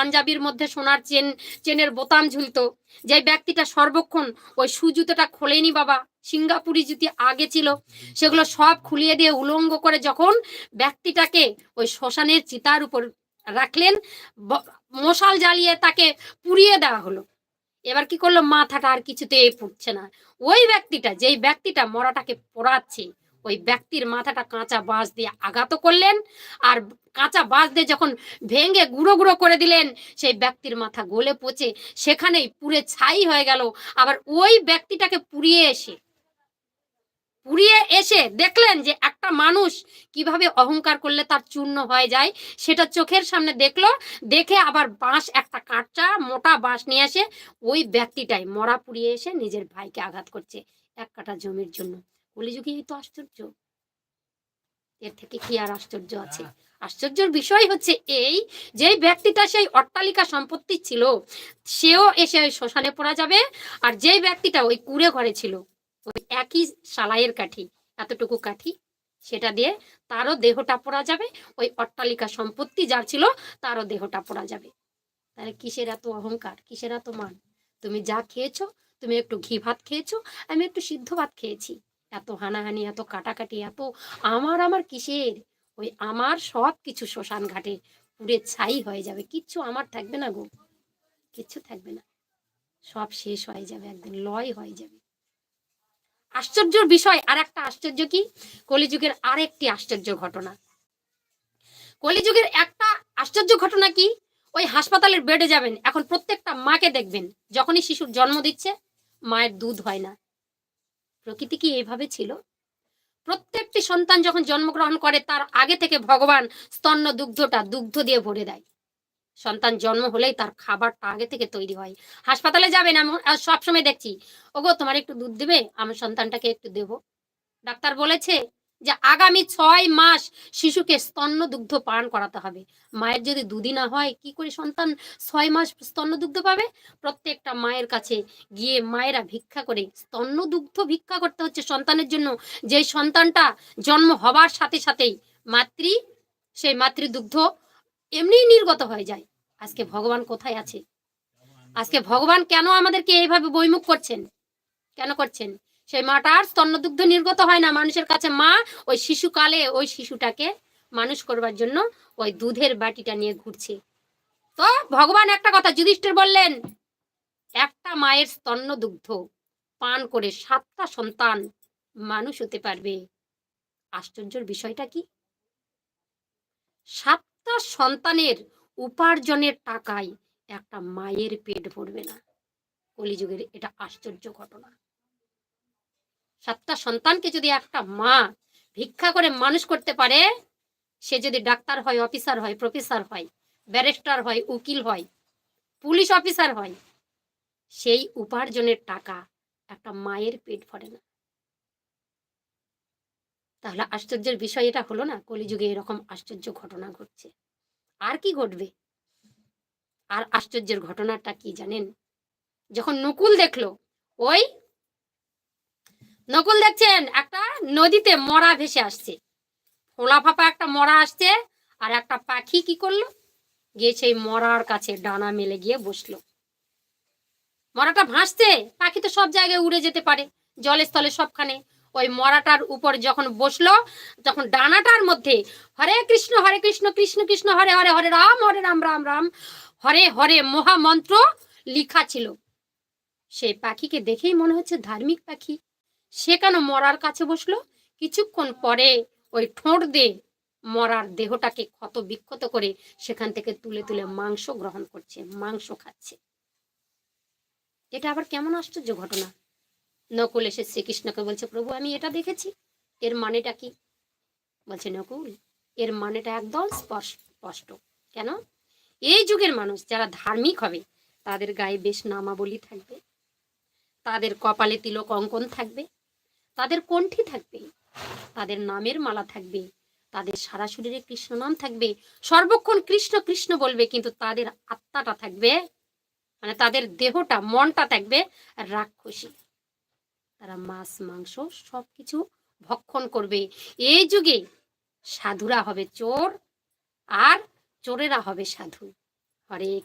পাঞ্জাবির মধ্যে সোনার চেন, চেনের বোতাম ঝুলতো। যে ব্যক্তিটা সর্বক্ষণ ওই সুজুতোটা খোলেনি বাবা, সিঙ্গাপুরি জুতি আগে ছিল, সেগুলো সব খুলিয়ে দিয়ে উলঙ্গ করে যখন ব্যক্তিটাকে ওই শ্মশানের চিতার উপর রাখলেন মশাল জ্বালিয়ে তাকে পুড়িয়ে দেওয়া হলো। এবার কি করল? মাথাটা আর কিছুতে ফুটছে না। ওই ব্যক্তিটা, যেই ব্যক্তিটা মরাটাকে পোড়াচ্ছে ওই ব্যক্তির মাথাটা কাঁচা বাঁশ দিয়ে আঘাত করলেন আর কাঁচা বাঁশ দিয়ে যখন ভেঙে গুঁড়ো গুঁড়ো করে দিলেন, সেই ব্যক্তির মাথা গলে পচে সেখানেই পুড়ে ছাই হয়ে গেল। আবার ওই ব্যক্তিটাকে পুড়িয়ে এসে পুড়িয়ে এসে দেখলেন যে একটা মানুষ কীভাবে অহংকার করলে তার চূর্ণ হয়ে যায়, সেটা চোখের সামনে দেখল, দেখে আবার বাঁশ, একটা কাঁচা মোটা বাঁশ নিয়ে এসে ওই ব্যক্তিটাই মরা পুড়িয়ে এসে নিজের ভাইকে আঘাত করছে এক কাটা জমির জন্য। কলিযুগে তো আশ্চর্য। এর থেকে কি আর আশ্চর্য আছে? আশ্চর্যের বিষয় হচ্ছে এই যে ব্যক্তিটা সেই অট্টালিকা সম্পত্তি ছিল সেও এসে ওই শ্মশানে পড়া যাবে আর যেই ব্যক্তিটা ওই কুড়ে ঘরে ছিল ওই একই সালাইয়ের কাঠি এতটুকু কাঠি সেটা দিয়ে তারও দেহটা পড়া যাবে ওই অট্টালিকা সম্পত্তি যার ছিল তারও দেহটা পড়া যাবে। তাহলে কিসের এত অহংকার? কিসের এত মান? তুমি যা খেয়েছো তুমি একটু ঘি ভাত খেয়েছো আমি একটু সিদ্ধ ভাত খেয়েছি। এত হানাহানি, এত কাটাকাটি, এত আমার আমার কিসের? ওই আমার সব কিছু শ্মশান ঘাটে পুড়ে ছাই হয়ে যাবে। কিচ্ছু আমার থাকবে না গো। কিচ্ছু থাকবে না। সব শেষ হয়ে যাবে একদিন লয় হয়ে যাবে। আশ্চর্যর বিষয় আর একটা আশ্চর্য কি? কলিযুগের আরেকটি আশ্চর্য ঘটনা। কলিযুগের একটা আশ্চর্য ঘটনা কি? ওই হাসপাতালের বেডে যাবেন, এখন প্রত্যেকটা মাকে দেখবেন। যখনই শিশুর জন্ম দিচ্ছে, মায়ের দুধ হয় না। প্রকৃতি কি এইভাবে ছিল? প্রত্যেকটি সন্তান যখন জন্মগ্রহণ করে, তার আগে থেকে ভগবান স্তন্য দুগ্ধটা দুগ্ধ দিয়ে ভরে দেয়। সন্তান জন্ম হলেই তার খাবারটা আগে থেকে তৈরি হয়। হাসপাতালে যাবেন, আমি সবসময় দেখছি, ওগো, তোমার একটু দুধ দেবে? আমার সন্তানটাকে একটু দেবো। ডাক্তার বলেছে যে আগামী ছয় মাস শিশুকে স্তন্য দুগ্ধ পান করাতে হবে। মায়ের যদি দুদিন না হয়, কি করে সন্তান ছয় মাস স্তন্য দুগ্ধ পাবে? প্রত্যেকটা মায়ের কাছে গিয়ে মায়েরা ভিক্ষা করে স্তন্য দুগ্ধ ভিক্ষা করতে হচ্ছে সন্তানের জন্য। যে সন্তানটা জন্ম হবার সাথে সাথেই মাতৃ, সেই মাতৃদুগ্ধ এমনিই নির্গত হয়ে যায়। আজকে ভগবান কোথায় আছে? আজকে ভগবান কেন আমাদেরকে এইভাবে বৈমুখ করছেন? কেন করছেন? সেই মাটার স্তন্যদুগ্ধ নির্গত হয় না। মানুষের কাছে মা ওই শিশুকালে ওই শিশুটাকে মানুষ করবার জন্য ওই দুধের বাটিটা নিয়ে ঘুরছে। তো ভগবান একটা কথা, যুধিষ্ঠির বললেন, একটা মায়ের স্তন্য দুগ্ধ পান করে সাতটা সন্তান মানুষ হতে পারবে। আশ্চর্যের বিষয়টা কি? সাতটা সন্তানের উপার্জনের টাকায় একটা মায়ের পেট ভরবে না। কলিযুগের এটা আশ্চর্য ঘটনা। সাতটা সন্তানকে যদি একটা মা ভিক্ষা করে মানুষ করতে পারে, সে যদি ডাক্তার হয়, অফিসার হয়, প্রফেসর হয়, ব্যারিস্টার হয়, উকিল হয়, পুলিশ অফিসার হয়, সেই উপার্জনের টাকা একটা মায়ের পেট ভরে না। তাহলে আশ্চর্যের বিষয় এটা হলো না, কলিযুগে এরকম আশ্চর্য ঘটনা ঘটছে। আর কি ঘটবে? আর আশ্চর্যের ঘটনাটা কি জানেন? যখন নকুল দেখল, ওই নকুল দেখছেন? একটা নদীতে মরা ভেসে আসছে। ফোলা ফাপা একটা মরা আসছে আর একটা পাখি কি করল? গিয়ে সেই মরার কাছে ডানা মেলে গিয়ে বসল। মরাটা ভাসছে, পাখি তো সব জায়গায় উড়ে যেতে পারে জলে স্থলে সবখানে। ওই মরাটার উপর যখন বসল, তখন ডানাটার মধ্যে হরে কৃষ্ণ হরে কৃষ্ণ কৃষ্ণ কৃষ্ণ, হরে হরে হরে রাম হরে রাম রাম রাম, হরে হরে মহামন্ত্র লিখা ছিল। সেই পাখিকে দেখেই মনে হচ্ছে ধার্মিক পাখি। সে কেন মরার কাছে বসল? কিছুক্ষণ পরে ওই ঠোঁট দিয়ে মরার দেহটাকে ক্ষত বিক্ষত করে সেখান থেকে তুলে তুলে মাংস গ্রহণ করছে, মাংস খাচ্ছে। এটা আবার কেমন আশ্চর্য ঘটনা? নকুল এসে শ্রীকৃষ্ণকে বলছে, প্রভু, আমি এটা দেখেছি। এর মানেটা কি? বলছে, নকুল, এর মানেটা একদম স্পষ্ট। কেন? এই যুগের মানুষ যারা ধার্মিক হবে, তাদের গায়ে বেশ নামাবলী থাকবে। তাদের কপালে তিলক অঙ্কন থাকবে। তাদের কণ্ঠী থাকবে, তাদের নামের মালা থাকবে, তাদের সারা শরীরে কৃষ্ণ নাম থাকবে। সর্বক্ষণ কৃষ্ণ কৃষ্ণ বলবে, কিন্তু তাদের আত্মাটা থাকবে মানে তাদের দেহটা, মনটা থাকবে রাক্ষসী। তারা মাছ, মাংস সবকিছু ভক্ষণ করবে। এই যুগে সাধুরা হবে চোর, আর চোরেরা হবে সাধু। হরে